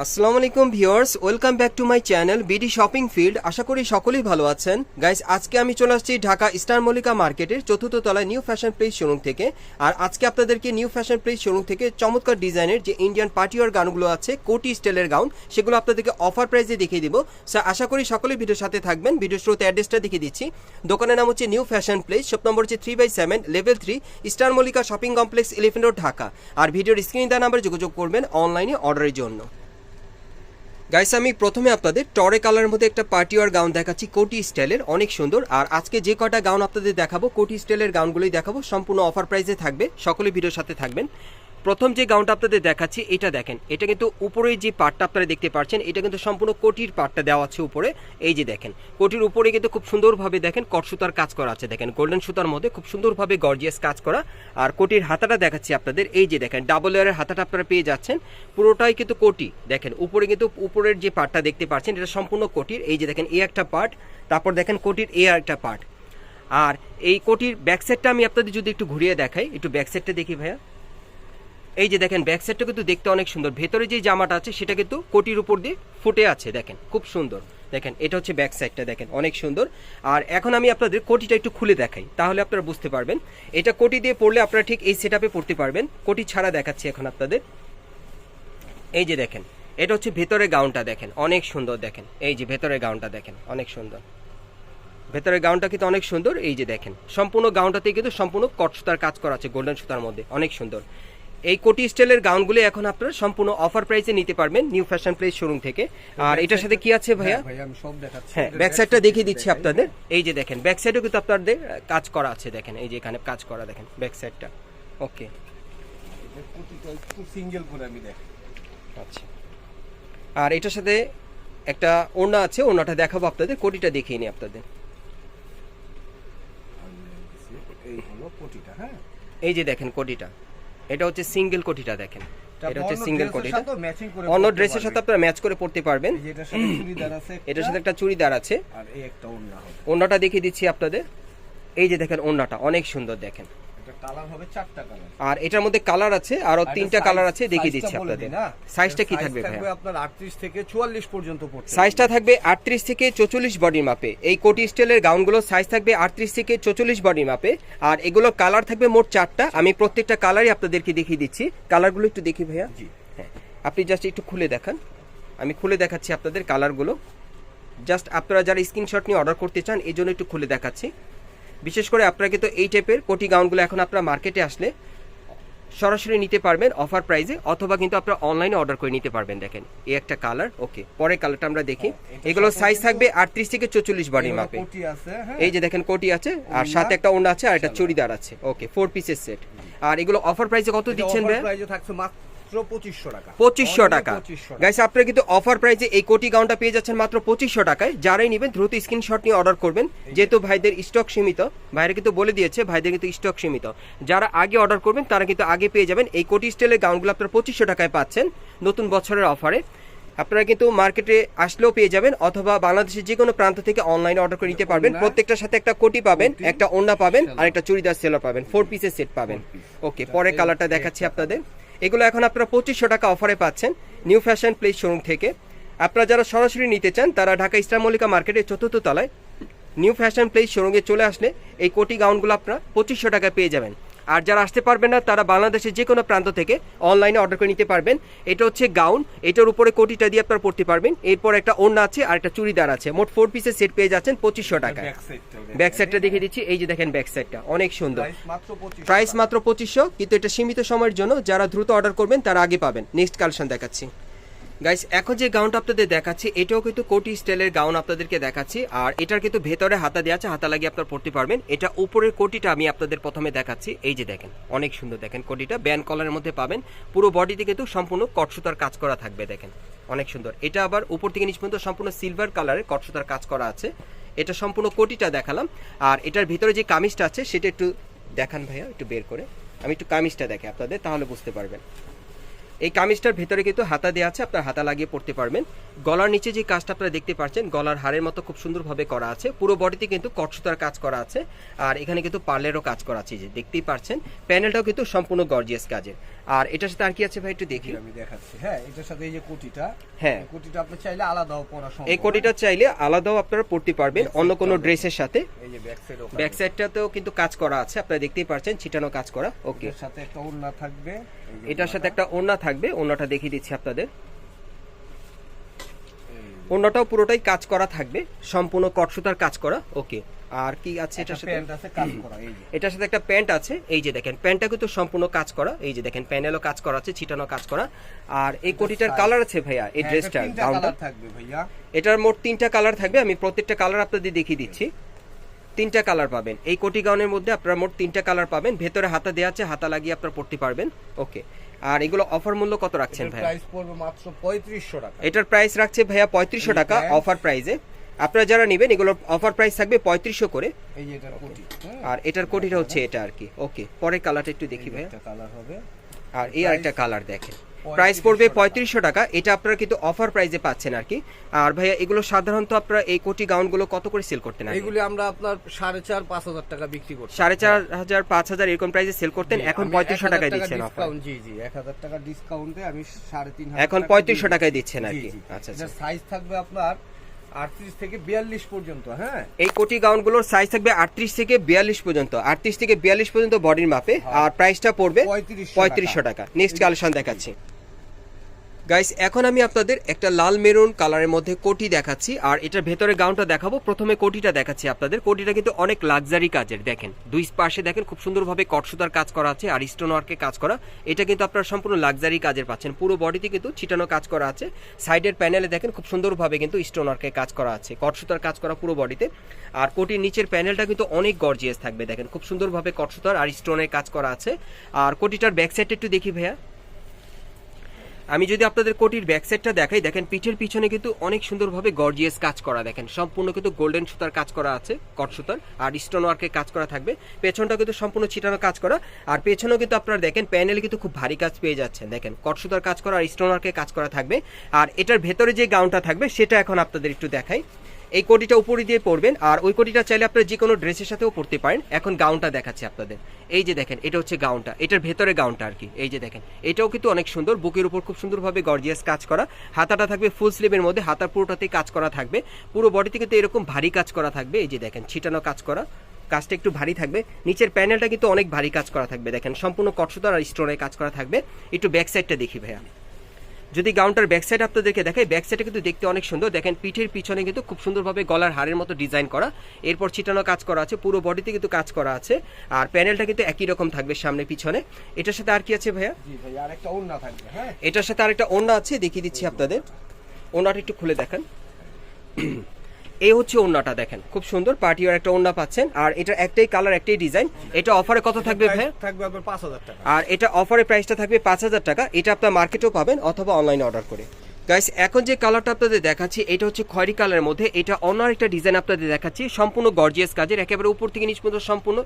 আসসালামু আলাইকুম viewers, welcome back to my channel BD shopping field. আশা করি সকলেই ভালো আছেন। গাইস, আজকে আমি চলে আসছি ঢাকা স্টার মল্লিকা মার্কেটের চতুর্থ তলায় নিউ ফ্যাশন প্লেস শোরুম থেকে। আর আজকে আপনাদেরকে নিউ ফ্যাশন প্লেস শোরুম থেকে চমৎকার ডিজাইনের যে ইন্ডিয়ান পার্টিওয়ার গাউনগুলো আছে, কোটি স্টাইলের গাউন, সেগুলো আপনাদেরকে অফার প্রাইসে দেখিয়ে দিব। স্যার আশা করি সকলেই ভিডিওর সাথে থাকবেন। ভিডিও শুরুতে অ্যাড্রেসটা দেখিয়ে দিচ্ছি। দোকানের নাম হচ্ছে new fashion place shop number হচ্ছে three by seven level three star Mallika shopping complex eleven road Dhaka আর ভিডিওর স্ক্রিন দেওয়া নাম্বারে যোগাযোগ করবেন অনলাইনে অর্ডারের জন্য। গাইস আমি প্রথমে আপনাদের টরে কালারের মধ্যে একটা পার্টি ওয়ার গাউন দেখাচ্ছি, কোটি স্টাইলের, অনেক সুন্দর। আর আজকে যে কটা গাউন আপনাদের দেখাবো, কোটি স্টাইলের গাউনগুলোই দেখাবো, সম্পূর্ণ অফার প্রাইসে থাকবে, সকলে ভিডিওর সাথে থাকবেন। প্রথম যে গাউনটা আপনাদের দেখাচ্ছি, এটা দেখেন। এটা কিন্তু উপরে যে পাটটা আপনারা দেখতে পাচ্ছেন, এটা কিন্তু সম্পূর্ণ কোটির পাটটা দেওয়া আছে উপরে। এই যে দেখেন, কোটির উপরে কিন্তু খুব সুন্দরভাবে দেখেন কট সুতার কাজ করা আছে। দেখেন গোল্ডেন সুতার মধ্যে খুব সুন্দরভাবে গর্জিয়াস কাজ করা। আর কোটির হাতাটা দেখাচ্ছি আপনাদের, এই যে দেখেন ডাবল লেয়ারের হাতাটা আপনারা পেয়ে যাচ্ছেন। পুরোটাই কিন্তু কোটি। দেখেন, উপরে কিন্তু উপরের যে পাটটা দেখতে পাচ্ছেন, এটা সম্পূর্ণ কোটির। এই যে দেখেন এ একটা পার্ট তারপর দেখেন কোটির এ একটা পার্ট আর এই কোটির ব্যাক সাইডটা আমি আপনাদের যদি একটু ঘুরিয়ে দেখাই, একটু ব্যাক সাইডটা দেখি ভাইয়া। এই যে দেখেন ব্যাক সাইডটা কিন্তু দেখতে অনেক সুন্দর। ভেতরে যে জামাটা আছে, সেটা কিন্তু কোটির উপর দিয়ে ফুটে আছে, দেখেন, খুব সুন্দর। দেখেন, এটা হচ্ছে ব্যাক সাইডটা দেখেন, অনেক সুন্দর। আর এখন আমি আপনাদের কোটিটা একটু খুলে দেখাই, তাহলে আপনারা বুঝতে পারবেন। এটা কোটি দিয়ে পড়লে আপনারা ঠিক এই সেট পড়তে পারবেন। কোটি ছাড়া দেখাচ্ছি এখন আপনাদের। এই যে দেখেন, এটা হচ্ছে ভেতরে গাউনটা দেখেন, অনেক সুন্দর, দেখেন। এই যে ভেতরে গাউনটা দেখেন, অনেক সুন্দর। ভেতরের গাউনটা কিন্তু অনেক সুন্দর। এই যে দেখেন, সম্পূর্ণ গাউনটাতে কিন্তু সম্পূর্ণ কট সুতার কাজ করা আছে গোল্ডেন সুতার মধ্যে, অনেক সুন্দর। এই কোটি স্টাইলের গাউনগুলো এখন আপনারা সম্পূর্ণ অফার প্রাইসে নিতে পারবেন নিউ ফ্যাশন প্লেস শোরুম থেকে। আর এটার সাথে কি আছে ভাইয়া? ভাই আমি সব দেখাচ্ছি। হ্যাঁ ব্যাক সাইডটা দেখিয়ে দিচ্ছি আপনাদের। এই যে দেখেন ব্যাক সাইডেও কিন্তু আপনাদের কাজ করা আছে দেখেন এই যে এখানে কাজ করা দেখেন ব্যাক সাইডটা ওকে সিঙ্গেল করে আমি দেখ আচ্ছা। আর এটার সাথে একটা ওড়না আছে ওড়নাটা দেখাবো আপনাদের কোটিটা দেখিয়ে নিই আপনাদের। এই হলো কোটিটা হ্যাঁ? এই যে দেখেন কোটিটা। এটা হচ্ছে সিঙ্গেল কোটিটা দেখেন। এটা হচ্ছে সিঙ্গেল কোটিটা। অন্য ড্রেসের সাথে। আপনারা ম্যাচ করে পড়তে পারবেন। এটার সাথে একটা। চুড়িদার আছে। আর এই একটা ওড়নাটা দেখিয়ে দিচ্ছি আপনাদের। এই যে দেখেন ওড়নাটা অনেক সুন্দর দেখেন। কালার হবে চারটা কালার আর এটার মধ্যে কালার আছে আরও তিনটা কালার আছে দেখিয়ে দিচ্ছি আপনাদের। সাইজটা কি থাকবে ভাইয়া? আপনার 38 থেকে 44 পর্যন্ত পড়তে সাইজটা থাকবে আটত্রিশ থেকে চৌচল্লিশ বডির মাপে এই কোটি স্টাইলের গাউনগুলো সাইজ থাকবে আটত্রিশ থেকে চৌচল্লিশ বডির মাপে আর এগুলো কালার থাকবে মোট চারটা। আমি প্রত্যেকটা কালারই আপনাদেরকে দেখিয়ে দিচ্ছি। কালারগুলো একটু দেখি ভাইয়া। জি। হ্যাঁ আপনি জাস্ট একটু খুলে দেখান। আমি খুলে দেখাচ্ছি আপনাদের কালারগুলো জাস্ট আপনারা যারা স্ক্রিনশট নিয়ে অর্ডার করতে চান এই জন্য একটু খুলে দেখাচ্ছি। বিশেষ করে আপনারা কিন্তু এই টাইপের কোটি গাউনগুলো এখন আপনারা মার্কেটে আসলে সরাসরি নিতে পারবেন অফার প্রাইসে অথবা কিন্তু আপনারা অনলাইনে অর্ডার করে নিতে পারবেন দেখেন। এই একটা কালার ওকে পরের কালারটা আমরা দেখি। এগুলো সাইজ থাকবে আটত্রিশ থেকে চৌচল্লিশ এগুলো মাপে হ্যাঁ। এই যে দেখেন কোটি আছে আর সাথে একটা ওড়না আছে আর একটা চুড়িদার আছে ওকে ফোর পিসের সেট আর এগুলো অফার প্রাইসে কত দিচ্ছেন ভাই থাকছে মাত্র 2500 টাকা। পঁচিশশো টাকা। 2500 টাকা। গাইস আপনারা কিন্তু অফার প্রাইসে এই কোটি গাউনটা পেয়ে যাচ্ছেন মাত্র পঁচিশশো টাকায়। যারাই নেবেন দ্রুত স্ক্রিনশট নিয়ে অর্ডার করবেন। যেহেতু ভাইদের স্টক সীমিত ভাইরা কিন্তু বলে দিয়েছে ভাইদের কিন্তু স্টক সীমিত। যারা আগে অর্ডার করবেন তারা কিন্তু আগে পেয়ে যাবেন। এই কোটি স্টাইলের গাউনগুলো আপনারা পঁচিশশো টাকায় পাচ্ছেন নতুন বছরের অফারে আপনারা কিন্তু মার্কেটে আসলেও পেয়ে যাবেন অথবা বাংলাদেশের যে কোনো প্রান্ত থেকে অনলাইনে অর্ডার করে নিতে পারবেন। প্রত্যেকটার সাথে একটা কোটি পাবেন একটা ওড়না পাবেন আর একটা চুড়িদার সেলার পাবেন। ফোর পিসের সেট পাবেন। ওকে পরে কালারটা দেখাচ্ছি আপনাদের। এগুলো এখন আপনারা পঁচিশশো টাকা অফারে পাচ্ছেন নিউ ফ্যাশন প্লেস শোরুম থেকে। আপনারা যারা সরাসরি নিতে চান, তারা ঢাকা মল্লিকা মার্কেটের চতুর্থ তলায় নিউ ফ্যাশন প্লেস শোরুমে চলে আসলে এই কোটি গাউনগুলো আপনারা পঁচিশশো টাকায় পেয়ে যাবেন। আর যারা আসতে পারবেন না তারা বাংলাদেশের যে কোনো প্রান্ত থেকে অনলাইনে অর্ডার করে নিতে পারবেন। এটা হচ্ছে গাউন এটার উপরে কোটিটা দিয়ে আপনারা পড়তে পারবেন। এরপর একটা ওড়না আছে আর একটা চুড়িদার আছে। মোট ফোর পিসের সেট পেয়ে যাচ্ছেন পঁচিশশো টাকায়। ব্যাক সাইডটা দেখে দিচ্ছি। এই যে দেখেন ব্যাক সাইডটা অনেক সুন্দর। প্রাইস মাত্র 2500 প্রাইস মাত্র পঁচিশশো কিন্তু এটা সীমিত সময়ের জন্য যারা দ্রুত অর্ডার করবেন তারা আগে পাবেন। নেক্সট কালেকশন দেখাচ্ছি। গাইস এখন যে গাউনটা আপনাদের দেখাচ্ছি, এটাও কিন্তু কোটি স্টাইলের গাউন আপনাদেরকে দেখাচ্ছি। আর এটার কিন্তু ভেতরে হাতা দেওয়া আছে, হাতা লাগিয়ে আপনারা পড়তে পারবেন। এটা উপরের কোটিটা আমি আপনাদের প্রথমে দেখাচ্ছি। এই যে দেখেন, অনেক সুন্দর দেখেন কোটিটা। ব্যান্ড কলারের মধ্যে পাবেন। পুরো বডিতে কিন্তু সম্পূর্ণ কটসুতার কাজ করা থাকবে, দেখেন। অনেক সুন্দর। এটা আবার উপর থেকে নিচ পর্যন্ত সম্পূর্ণ সিলভার কালারের কটসুতার কাজ করা আছে। এটা সম্পূর্ণ কোটিটা দেখালাম। আর এটার ভিতরে যে কামিজটা আছে, সেটা একটু দেখান ভাইয়া, একটু বের করে। আমি একটু কামিজটা দেখে আপনাদের, তাহলে বুঝতে পারবেন। এই কামিজটার ভেতরে কিন্তু হাতা দেওয়া আছে, আপনার হাতা লাগিয়ে পড়তে পারবেন। গলার নিচে যে কাজটা আপনারা দেখতে পাচ্ছেন, গলার হারের মতো খুব সুন্দরভাবে করা আছে। পুরো বডিতে কিন্তু কটসুতার কাজ করা আছে, আর এখানে কিন্তু পার্লেরও কাজ করা আছে যে দেখতেই পাচ্ছেন। প্যানেলটাও কিন্তু সম্পূর্ণ গর্জিয়াস কাজের। আর এটার সাথে আর কি আছে ভাই একটু দেখি? আমি দেখাচ্ছি। হ্যাঁ এটার সাথে এই যে কোটিটা হ্যাঁ। কোটিটা আপনি চাইলে আলাদাও পরা সম্ভব এই কোটিটা চাইলে আলাদাও আপনারা পড়তে পারবেন অন্য কোনো ড্রেসের সাথে। এই যে ব্যাক সাইড ব্যাক সাইডটাতেও কিন্তু কাজ করা আছে আপনারা দেখতেই পারছেন ছিটানো কাজ করা। ওকে এর সাথে একটা ওড়না থাকবে এটার সাথে একটা ওড়না থাকবে ওড়নাটা দেখিয়ে দিচ্ছি আপনাদের। ওড়নাটাও পুরোটাই কাজ করা থাকবে সম্পূর্ণ কটসুতার কাজ করা। ওকে আর কি আছে এটার সাথে? প্যান্ট আছে কাজ করা এই যে। এটার সাথে একটা প্যান্ট আছে এই যে দেখেন প্যান্টটা কিন্তু সম্পূর্ণ কাজ করা এই যে দেখেন প্যানেলও কাজ করা আছে ছিটানো কাজ করা। আর এই কোটিটার কালার আছে ভাইয়া এই ড্রেসটা তিনটা কালার থাকবে ভাইয়া। এটার মোট তিনটা কালার থাকবে আমি প্রত্যেকটা কালার আপনাদের দেখিয়ে দিচ্ছি। তিনটা কালার পাবেন। এই কোটি গাউনের মধ্যে আপনারা মোট তিনটা কালার পাবেন ভেতরে হাতা দেওয়া আছে হাতা লাগিয়ে আপনারা পড়তে পারবেন। ওকে। আর এগুলো অফার মূল্য কত রাখছেন ভাইয়া? প্রাইস পড়বে মাত্র পঁয়ত্রিশশো টাকা। এটার প্রাইস রাখছে ভাইয়া পঁয়ত্রিশশো টাকা অফার প্রাইসে আপনারা যারা নেবেন এগুলোর অফার প্রাইস থাকবে পঁয়ত্রিশশো করে। হ্যাঁ? আর এটার কোটিটা হচ্ছে এটা আর কি। ওকে পরের কালারটা একটু দেখি হবে। আর এই আরেকটা কালার দেখেন। প্রাইস পড়বে পঁয়ত্রিশশো টাকা। এটা আপনারা কিন্তু অফার প্রাইসে পাচ্ছেন আর কি। আর ভাইয়া এগুলো সাধারণত আপনারা এই কোটি গাউনগুলো কত করে সেল করতেন আগে? এইগুলি আমরা আপনার সাড়ে চার পাঁচ হাজার টাকা বিক্রি করছি সাড়ে চার হাজার পাঁচ হাজার এরকম প্রাইসে সেল করতেন। এখন পঁয়ত্রিশশো টাকায় দিচ্ছেন জি জি এক হাজার টাকা ডিসকাউন্টে আমি সাড়ে তিন এখন পঁয়ত্রিশশো টাকায় দিচ্ছেন আর কি। আচ্ছা আচ্ছা। সাইজ থাকবে আপনার আটত্রিশ থেকে বিয়াল্লিশ পর্যন্ত হ্যাঁ? এই কোটি গাউনগুলোর সাইজ থাকবে আটত্রিশ থেকে বিয়াল্লিশ পর্যন্ত। আটত্রিশ থেকে বিয়াল্লিশ পর্যন্ত বডির মাপে আর প্রাইসটা পড়বে 3500 পঁয়ত্রিশশো টাকা। নেক্সট কালেকশন দেখাচ্ছি। গাইস এখন আমি আপনাদের একটা লাল মেরুন কালারের মধ্যে কোটি দেখাচ্ছি, আর এটার ভেতরে গাউনটা দেখাবো। প্রথমে কোটিটা দেখাচ্ছি আপনাদের। কোটিটা কিন্তু অনেক লাক্সারি কাজের, দেখেন। দুই পাশে দেখেন, খুব সুন্দরভাবে কটসুতার কাজ করা আছে আর স্টোন ওয়ার্কে কাজ করা। এটা কিন্তু আপনারা সম্পূর্ণ লাক্সারি কাজের পাচ্ছেন। পুরো বডিতে কিন্তু ছিটানো কাজ করা আছে। সাইডের প্যানেলে দেখেন, খুব সুন্দরভাবে কিন্তু স্টোন ওয়ার্কে কাজ করা আছে। কটসুতার কাজ করা পুরো বডিতে। আর কোটির নিচের প্যানেলটা কিন্তু অনেক গর্জিয়াস থাকবে, দেখেন। খুব সুন্দরভাবে কটসুতার আর স্টোনের কাজ করা আছে। আর কোটিটার ব্যাক সাইডটা একটু দেখি ভাইয়া। আমি যদি আপনাদের কোটির ব্যাকসাইডটা দেখাই, দেখেন পিঠের পিছনে কিন্তু অনেক সুন্দরভাবে গর্জিয়াস কাজ করা, দেখেন। সম্পূর্ণ কিন্তু গোল্ডেন সুতার কাজ করা আছে কট সুতার, আর স্টোন ওয়ার্কের কাজ করা থাকবে। পেছনটা কিন্তু সম্পূর্ণ ছিটানো কাজ করা, আর পেছনেও কিন্তু আপনারা দেখেন প্যানেল কিন্তু খুব ভারী কাজ পেয়ে যাচ্ছেন, দেখেন। কট সুতার কাজ করা আর স্টোন ওয়ার্কের কাজ করা থাকবে, আর এটার ভেতরে যে গাউনটা থাকবে, সেটা এখন আপনাদের একটু দেখাই। এই কোটিটা উপরে দিয়ে পরবেন আর ওই কোটিটা চাইলে আপনারা যে কোনো ড্রেসের সাথেও পরতে পারেন। এখন গাউনটা দেখাচ্ছি আপনাদের। এই যে দেখেন, এটা হচ্ছে গাউনটা। এটার ভেতরে গাউনটা আর কি। এই যে দেখেন, এটাও কিন্তু অনেক সুন্দর। বুকের উপর খুব সুন্দরভাবে গর্জিয়াস কাজ করা। হাতাটা থাকবে ফুল স্লিভের মধ্যে। হাতার পুরোটাতেই কাজ করা থাকবে। পুরো বডিতে কিন্তু এরকম ভারী কাজ করা থাকবে। এই যে দেখেন, ছিটানো কাজ করা। কাজটা একটু ভারী থাকবে। নিচের প্যানেলটা কিন্তু অনেক ভারী কাজ করা থাকবে। দেখেন, সম্পূর্ণ কটসুতার আর স্টোনের কাজ করা থাকবে। একটু ব্যাক সাইডটা দেখি ভাইয়া। যদি গাউনটার ব্যাকসাইড আপনাদেরকে দেখাই ব্যাক সাইডে কিন্তু দেখতে অনেক সুন্দর। দেখেন পিঠের পিছনে কিন্তু খুব সুন্দরভাবে গলার হারের মতো ডিজাইন করা। এরপর ছিটানো কাজ করা আছে পুরো বডিতে কিন্তু কাজ করা আছে। আর প্যানেলটা কিন্তু একই রকম থাকবে সামনে পিছনে। এটার সাথে আর কি আছে ভাইয়া? এটার সাথে আর একটা হ্যাঁ? আরেকটা ওড়না আছে দেখিয়ে দিচ্ছি আপনাদের। ওনাটা একটু খুলে দেখেন। এই হচ্ছে ওন্নাটা দেখেন। খুব সুন্দর পার্টি পার্টিওয়ার একটা ওন্না পাচ্ছেন। আর এটা একটাই কালার একটাই ডিজাইন এটা অফারে কত থাকবে ভাই থাকবে আপনার পাঁচ হাজার টাকা। আর এটা অফারে প্রাইসটা থাকবে পাঁচ হাজার টাকা। এটা আপনার মার্কেটেও পাবেন অথবা অনলাইনে অর্ডার করে। গাইস এখন যে কালারটা আপনাদের দেখাচ্ছি, এটা হচ্ছে খয়েরি কালারের মধ্যে। এটা অন্য একটা ডিজাইন আপনাদের দেখাচ্ছি। সম্পূর্ণ গর্জিয়াস কাজের, একেবারে উপর থেকে নিচ পর্যন্ত সম্পূর্ণ।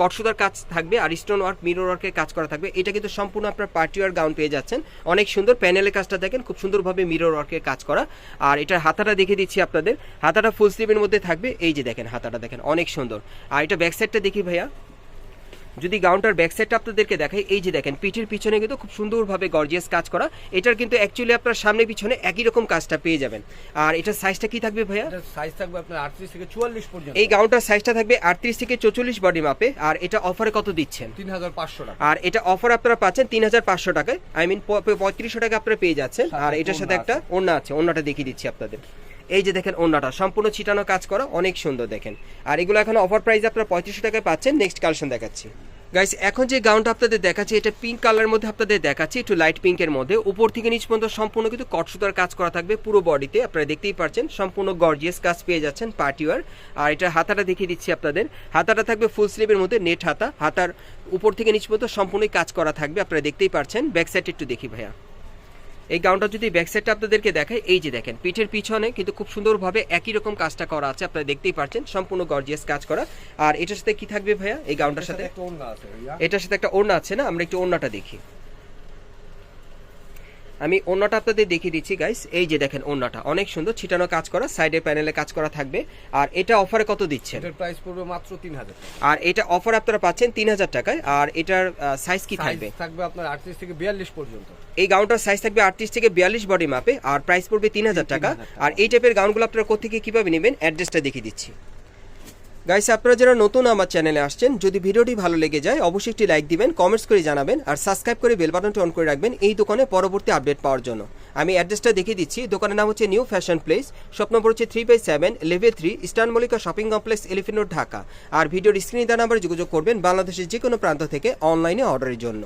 কটসুদার কাজ থাকবে আর স্টোন ওয়ার্ক মিরর ওয়ার্কের কাজ করা থাকবে। এটা কিন্তু সম্পূর্ণ আপনার পার্টি ওয়ার গাউন পেয়ে যাচ্ছেন। অনেক সুন্দর প্যানেলের কাজটা দেখেন, খুব সুন্দরভাবে মিরর ওয়ার্কের কাজ করা। আর এটার হাতাটা দেখে দিচ্ছি আপনাদের। হাতাটা ফুল স্লিভের মধ্যে থাকবে। এই যে দেখেন, হাতাটা দেখেন, অনেক সুন্দর। আর এটা ব্যাক সাইডটা দেখি ভাইয়া। যদি গাউনটার ব্যাক সাইডটা আপনাদেরকে দেখাই এই যে দেখেন পিঠের পিছনে কিন্তু খুব সুন্দরভাবে গর্জিয়াস কাজ করা। এটার কিন্তু অ্যাকচুয়ালি আপনার সামনে পিছনে একই রকম কাজটা পেয়ে যাবেন। আর এটার সাইজটা কি থাকবে ভাইয়া? সাইজ থাকবে আপনার আটত্রিশ থেকে চুয়াল্লিশ পর্যন্ত। এই গাউনটার সাইজটা থাকবে আটত্রিশ থেকে চৌচল্লিশ বডি মাপে আর এটা অফারে কত দিচ্ছেন? তিন হাজার পাঁচশো টাকা। আর এটা অফার আপনারা পাচ্ছেন তিন হাজার পাঁচশো টাকায়। আই মিন পঁয়ত্রিশশো টাকা আপনারা পেয়ে যাচ্ছেন। আর এটার সাথে একটা ওড়না আছে ওড়নাটা দেখিয়ে দিচ্ছি আপনাদের। এই যে দেখেন ওড়নাটা, সম্পূর্ণ ছিটানো কাজ করা, অনেক সুন্দর দেখেন। আর এগুলো এখন অফার প্রাইস আপনারা পঁয়ত্রিশশো টাকায় পাচ্ছেন নেক্সট কালেকশন দেখাচ্ছি। গাইস এখন যে গাউনটা আপনাদের দেখাচ্ছি, এটা পিঙ্ক কালার মধ্যে আপনাদের দেখাচ্ছি, একটু লাইট পিঙ্কের মধ্যে। উপর থেকে নিচ পর্যন্ত সম্পূর্ণ কিন্তু কটসুতার কাজ করা থাকবে পুরো বডিতে আপনারা দেখতেই পাচ্ছেন, সম্পূর্ণ গর্জিয়াস কাজ পেয়ে যাচ্ছেন পার্টিওয়ার আর এটা হাতাটা দেখিয়ে দিচ্ছি আপনাদের। হাতাটা থাকবে ফুল স্লিভের মধ্যে নেট হাতা। হাতার উপর থেকে নিচ পর্যন্ত সম্পূর্ণই কাজ করা থাকবে, আপনারা দেখতেই পাচ্ছেন। ব্যাক সাইড একটু দেখি ভাইয়া। এই গাউনটা যদি ব্যাক সাইডটা আপনাদেরকে দেখায় এই যে দেখেন পিঠের পিছনে কিন্তু খুব সুন্দরভাবে একই রকম কাজটা করা আছে আপনারা দেখতেই পাচ্ছেন সম্পূর্ণ গর্জিয়াস কাজ করা। আর এটার সাথে কি থাকবে ভাইয়া? এই গাউনটার সাথে এটার সাথে একটা ওড়না আছে না? আমরা একটু ওড়নাটা দেখি। আমি ওন্নাটা আপনাদের দেখিয়ে দিচ্ছি গাইস এই যে দেখেন ওন্নাটা অনেক সুন্দর ছিটানো কাজ করা সাইডে প্যানেলে কাজ করা থাকবে। আর এটা অফারে কত দিচ্ছেন? এটার প্রাইস পড়বে মাত্র তিন হাজার আর এটা অফার আপনারা পাচ্ছেন তিন হাজার টাকায়। আর এটার সাইজ কি থাকবে? থাকবে আপনার আটত্রিশ থেকে বিয়াল্লিশ পর্যন্ত। এই গাউনটার সাইজ থাকবে আটত্রিশ থেকে বিয়াল্লিশ বডি মাপে আর প্রাইস পড়বে তিন হাজার টাকা। 3,000 টাকা। আর এই টাইপের গাউনগুলো আপনারা কোথেকে কীভাবে নেবেন? অ্যাড্রেসটা দেখিয়ে দিচ্ছি। গাইস আপনারা যারা নতুন আমার চ্যানেলে আসছেন, যদি ভিডিওটি ভালো লেগে যায়, অবশ্যই একটি লাইক দিবেন কমেন্টস করে জানাবেন, আর সাবস্ক্রাইব করে বেল বাটনটি অন করে রাখবেন এই দোকানে পরবর্তী আপডেট পাওয়ার জন্য। আমি অ্যাড্রেসটা দেখিয়ে দিচ্ছি, দোকানের নাম হচ্ছে new fashion place shop number হচ্ছে three by seven level three eastern Mallika shopping complex elephant road Dhaka আর ভিডিওর স্ক্রিনে দেওয়া নাম্বারে যোগাযোগ করবেন বাংলাদেশের যে কোনো প্রান্ত থেকে অনলাইনে অর্ডারের জন্য।